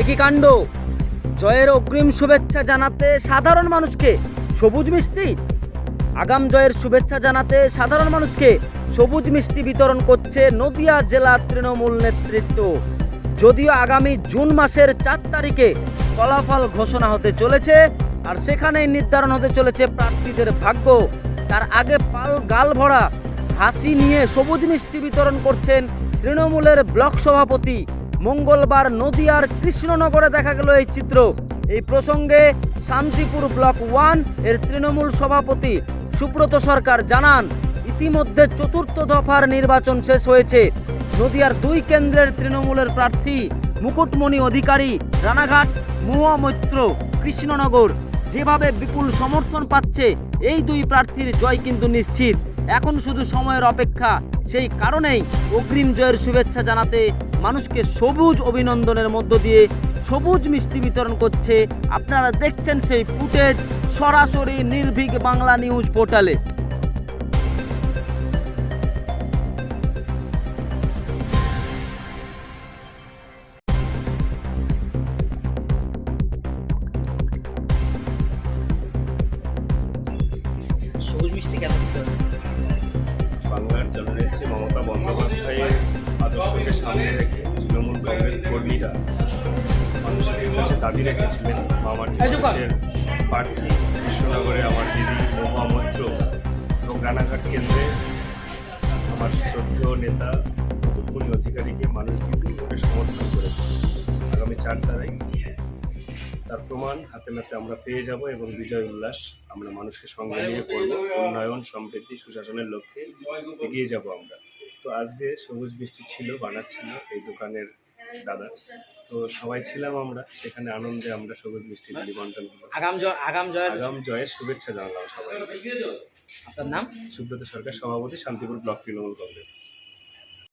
একই কাণ্ড। জয়ের অগ্রিম শুভেচ্ছা জানাতে সাধারণ মানুষকে সবুজ মিষ্টি। আগাম জয়ের শুভেচ্ছা জানাতে সাধারণ মানুষকে সবুজ মিষ্টি বিতরণ করছে নদিয়া জেলা তৃণমূল নেতৃত্ব। যদিও আগামী জুন মাসের চার তারিখে ফলাফল ঘোষণা হতে চলেছে, আর সেখানেই নির্ধারণ হতে চলেছে প্রার্থীদের ভাগ্য। তার আগে পাল গাল ভরা হাসি নিয়ে সবুজ মিষ্টি বিতরণ করছেন তৃণমূলের ব্লক সভাপতি মঙ্গলবার নদিয়ার কৃষ্ণনগরে দেখা গেল এই চিত্র। এই প্রসঙ্গে শান্তিপুর ব্লক ওয়ানের তৃণমূল সভাপতি সুব্রত সরকার জানান, ইতিমধ্যে চতুর্থ দফার নির্বাচন শেষ হয়েছে। নদিয়ার দুই কেন্দ্রের তৃণমূলের প্রার্থী মুকুটমণি অধিকারী, রানাঘাট, মহুয়া মৈত্র, কৃষ্ণনগর। যেভাবে বিপুল সমর্থন পাচ্ছে, এই দুই প্রার্থীর জয় কিন্তু নিশ্চিত। এখন শুধু সময়ের অপেক্ষা। সেই কারণেই অগ্রিম জয়ের শুভেচ্ছা জানাতে মানুষকে সবুজ অভিনন্দনের মধ্য দিয়ে সবুজ মিষ্টি বিতরণ করছে আপনারা দেখছেন সেই ফুটেজ সরাসরি নির্ভীক বাংলা নিউজ পোর্টালে। সবুজ মিষ্টি কেন সামনে রেখে তৃণমূল কংগ্রেস কর্মীরা মানুষের কাছে দাবি রেখেছিলেন আমার। দেশের প্রার্থী কৃষ্ণনগরে আমার দিদি মহুয়া মৈত্র এবং রানাঘাট কেন্দ্রে আমার শ্রদ্ধেয় নেতা মুকুটমণি অধিকারীকে মানুষ বিপুলভাবে সমর্থন করেছে। আগামী চার তারিখ তার প্রমাণ হাতে নাতে আমরা পেয়ে যাব এবং বিজয় উল্লাস আমরা মানুষকে সঙ্গে নিয়ে করব। উন্নয়ন সমৃদ্ধি সুশাসনের লক্ষ্যে এগিয়ে যাব আমরা। তো আজকে সবুজ বৃষ্টি ছিল বানাচ্ছিল এই দোকানের দাদা। তো সবাই ছিলাম আমরা সেখানে আনন্দে আমরা সবুজ মিষ্টি বিলি বন্টন করলাম। আগাম জয় আগাম জয় আগাম জয়ের শুভেচ্ছা জানালাম সবাই আপনার নাম? সুব্রত সরকার সভাপতি শান্তিপুর ব্লক তৃণমূল কংগ্রেস।